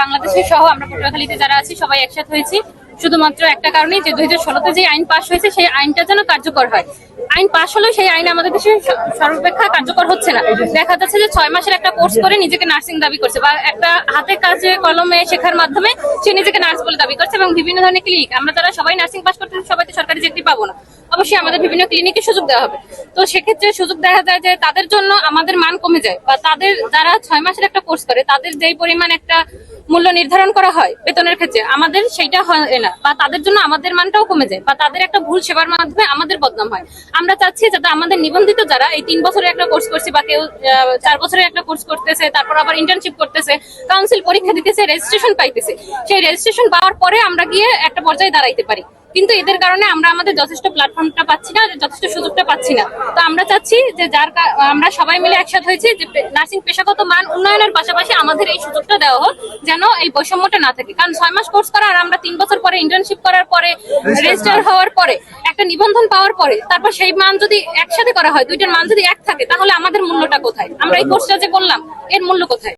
বাংলাদেশের সহ আমরা পটুয়াখালীতে যারা আছি, সবাই একসাথে হয়েছি। শুধুমাত্র একটা কারণেই যে দুই হাজার যে আইন পাশ হয়েছে, সেই আইনটা যেন কার্যকর হয়। আইন পাশ হলেও সেই আইন আমাদের দেশে সর্বাপেক্ষা কার্যকর হচ্ছে না। দেখা যাচ্ছে যে ছয় মাসের একটা কোর্স করে নিজেকে নার্সিং দাবি করছে বা একটা হাতে কাজে কলমে শেখার মাধ্যমে সে নিজেকে নার্স বলে দাবি করছে এবং বিভিন্ন ধরনের ক্লিনিক, আমরা তারা সবাই নার্সিং পাস করতে সবাই তো সরকারি চাকরি পাবো না। অবশ্যই আমাদের বিভিন্ন ক্লিনিকে সুযোগ দেওয়া হবে। তো সেক্ষেত্রে সুযোগ দেখা যায় যে তাদের জন্য আমাদের মান কমে যায় বা তাদের যারা ছয় মাসের একটা কোর্স করে, তাদের যেই পরিমাণ একটা মূল্য নির্ধারণ করা হয় বেতনের ক্ষেত্রে। আমাদের সেইটা হয় না। বা তাদের জন্য আমাদের মানটাও কমে যায়। বা তাদের একটা ভুল সেবার মাধ্যমে আমাদের বদনাম হয়। আমরা চাচ্ছি যাতে আমাদের নিবন্ধিত যারা এই তিন বছরের একটা কোর্স করছে বা কেউ চার বছরের একটা কোর্স করতেছে, তারপর আবার ইন্টার্নশিপ করতেছে কাউন্সিল পরীক্ষা দিতেছে রেজিস্ট্রেশন পাইতেছে। সেই রেজিস্ট্রেশন পাওয়ার পরে আমরা গিয়ে একটা পর্যায়ে দাঁড়াইতে পারি। কিন্তু এদের কারণে আমরা আমাদের যথেষ্ট প্ল্যাটফর্মটা পাচ্ছি না যথেষ্ট সুযোগটা পাচ্ছি না। তো আমরা চাচ্ছি যে যার আমরা সবাই মিলে একসাথে হয়েছি যে নার্সিং পেশাগত মান উন্নয়নের পাশাপাশি আমাদের এই সুযোগটা দেওয়া হোক যেন এই বৈষম্যটা না থাকে। কারণ ছয় মাস কোর্স করা আর আমরা তিন বছর পরে ইন্টার্নশিপ করার পরে রেজিস্টার হওয়ার পরে। একটা নিবন্ধন পাওয়ার পরে তারপর সেই মান যদি একসাথে করা হয় দুইটার মান যদি এক থাকে তাহলে আমাদের মূল্যটা কোথায়? আমরা এই কোর্সটা যে করলাম এর মূল্য কোথায়?